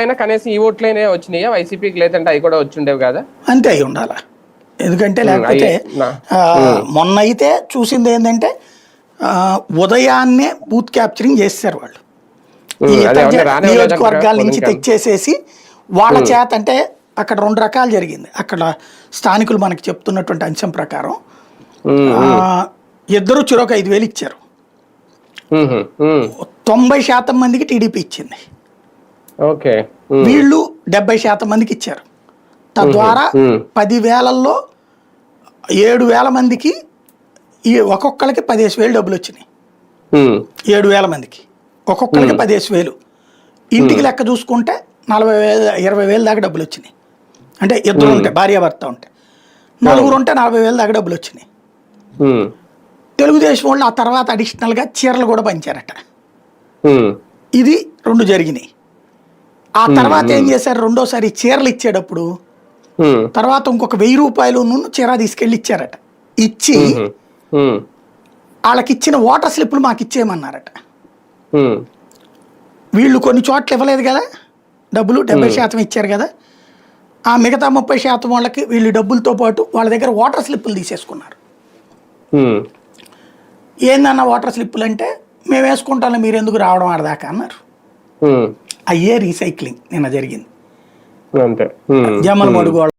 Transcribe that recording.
అయినా కనీసం ఈ ఓట్లైనా వచ్చినాయా? వైసీపీకి లేదంటే అవి కూడా వచ్చి ఉండేవి కదా? అంతే అయి ఉండాల? ఎందుకంటే లేకపోతే మొన్న అయితే చూసింది ఏంటంటే ఉదయాన్నే బూత్ క్యాప్చరింగ్ చేస్తారు వాళ్ళు. ఈ నియోజకవర్గాల? నుంచి తెచ్చేసేసి వాళ్ళ చేత అంటే అక్కడ రెండు రకాలు జరిగింది. అక్కడ స్థానికులు మనకి చెప్తున్నటువంటి అంశం ప్రకారం ఇద్దరు చిరొక ఐదు వేలు ఇచ్చారు. తొంభై శాతం మందికి టీడీపీ ఇచ్చింది. ఓకే. వీళ్ళు డెబ్బై శాతం మందికి ఇచ్చారు. తద్వారా. పది వేలల్లో ఏడు వేల మందికి ఈ ఒక్కొక్కరికి పదిహేను వేలు డబ్బులు వచ్చినాయి. ఏడు వేల మందికి. ఒక్కొక్కరికి పదిహేను వేలు. ఇంటికి లెక్క చూసుకుంటే నలభై వేలు ఇరవై వేలు దాకా డబ్బులు వచ్చినాయి. అంటే ఇద్దరు ఉంటే భార్యాభర్త ఉంటే. నలుగురు ఉంటే నలభై వేలు దాకా డబ్బులు వచ్చినాయి. తెలుగుదేశం వాళ్ళు ఆ తర్వాత అడిషనల్గా చీరలు కూడా పంచారట. ఇది రెండు జరిగినాయి. ఆ తర్వాత ఏం చేశారు? రెండోసారి చీరలు ఇచ్చేటప్పుడు తర్వాత ఇంకొక వెయ్యి రూపాయలు చీర తీసుకెళ్ళి ఇచ్చారట. ఇచ్చి వాళ్ళకి ఇచ్చిన ఓటర్ స్లిప్లు మాకు ఇచ్చేయమన్నారట. వీళ్ళు కొన్ని చోట్ల ఇవ్వలేదు కదా? డబ్బులు డెబ్బై శాతం ఇచ్చారు కదా? ఆ మిగతా ముప్పై శాతం వాళ్ళకి వీళ్ళు డబ్బులతో పాటు వాళ్ళ దగ్గర ఓటర్ స్లిప్పులు తీసేసుకున్నారు. ఏందన్న ఓటర్ స్లిప్పులు అంటే మేము వేసుకుంటాను మీరు ఎందుకు రావడం ఆడదాకా అన్నారు అయ్యే రీసైక్లింగ్ నిన్న జరిగింది. అంతే. ఉమ్, జమ్మల మడుగు